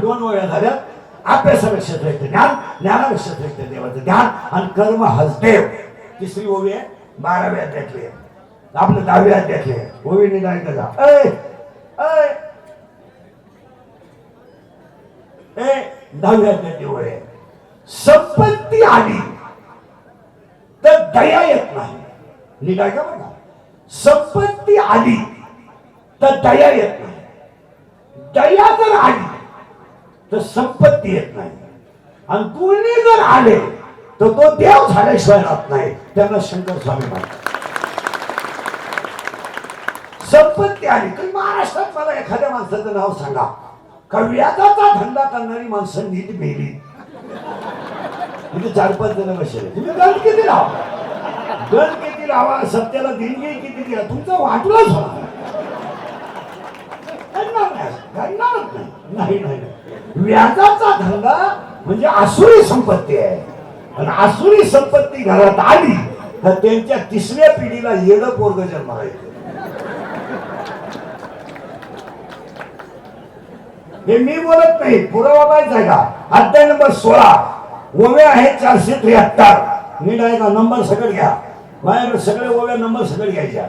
दोन वेळा झाल्या अभ्यासापेक्षा श्रेष्ठ ज्ञान ज्ञानापेक्षा श्रेष्ठ देवाचं ज्ञान आणि कर्म हसदेव तिसरी ओवी आहे बाराव्या अध्यातली आहे. आपलं दहाव्या अध्यातली आहे. ओवी निघाय का जा. ए दहाव्या अध्यातली ओवी आहे. संपत्ती आली तर दया येत नाही. निघाय का बघा संपत्ती आली तर दया येत नाही. दया जर आली तर संपत्ती येत नाही. आणि दोन्ही जर आले तर तो देव झाल्याशिवाय राहत नाही. त्यांना शंकर स्वामी म्हणतात. संपत्ती आली. तुम्ही महाराष्ट्रात मला एखाद्या माणसाचं नाव सांगा. का व्याजाचा धंदा करणारी माणसं नीट मेली. म्हणजे चार पाच जण बसले. तुम्ही गण किती लावा? गण किती लावा? सत्याला देणगी किती द्या तुमचं वाटलंच होणार. घडणार नाही. घडणारच नाही नाही नाही. व्याजाचा धंदा म्हणजे आसुरी संपत्ती आहे. आणि आसुरी संपत्ती घरात आली तर त्यांच्या तिसऱ्या पिढीला येणं पोरग जन्माला येतं हे मी बोलत नाही पुरावा पाहिजे अध्याय नंबर सोळा. ओवे आहे चारशे त्र्याहत्तर. नीट आहे का? नंबर सगळं घ्या. माझ्याकडे सगळे ओव्या नंबर सगळं घ्यायच्या.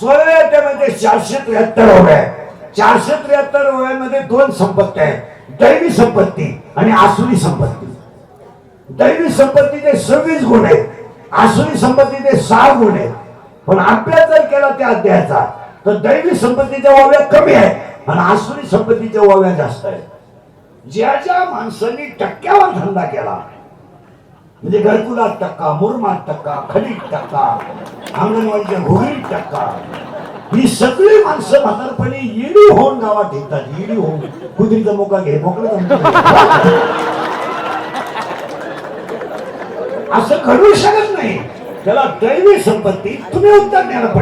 सोळाव्या अध्यायामध्ये चारशे त्र्याहत्तर ओव्या आहे. चारशे त्र्याहत्तर ओव्यामध्ये दोन संपत्ती आहेत. दैवी संपत्ती आणि आसुरी संपत्ती. दैवी संपत्तीचे सव्वीस गुण आहेत. आसुरी संपत्तीचे सहा गुण आहेत. पण अभ्यास जर केला त्या अध्यायाचा तर दैवी संपत्तीच्या वाव्या कमी आहेत आणि आसुरी संपत्तीच्या वाव्या जास्त आहेत. ज्या ज्या माणसांनी टक्क्यावर धंदा केला म्हणजे घरकुलात टक्का मुरमात टक्का खडीत टक्का अंगणवाडीच्या घोडीत टक्का ही सगळी माणसं म्हातारपणी येडी होऊन गावात येतात येडी होऊन. कुत्रीचा मोका घे मोकळा असं घडू शकत नाही. त्याला दैवी संपत्ती तुम्ही उत्तर द्यायला पाहिजे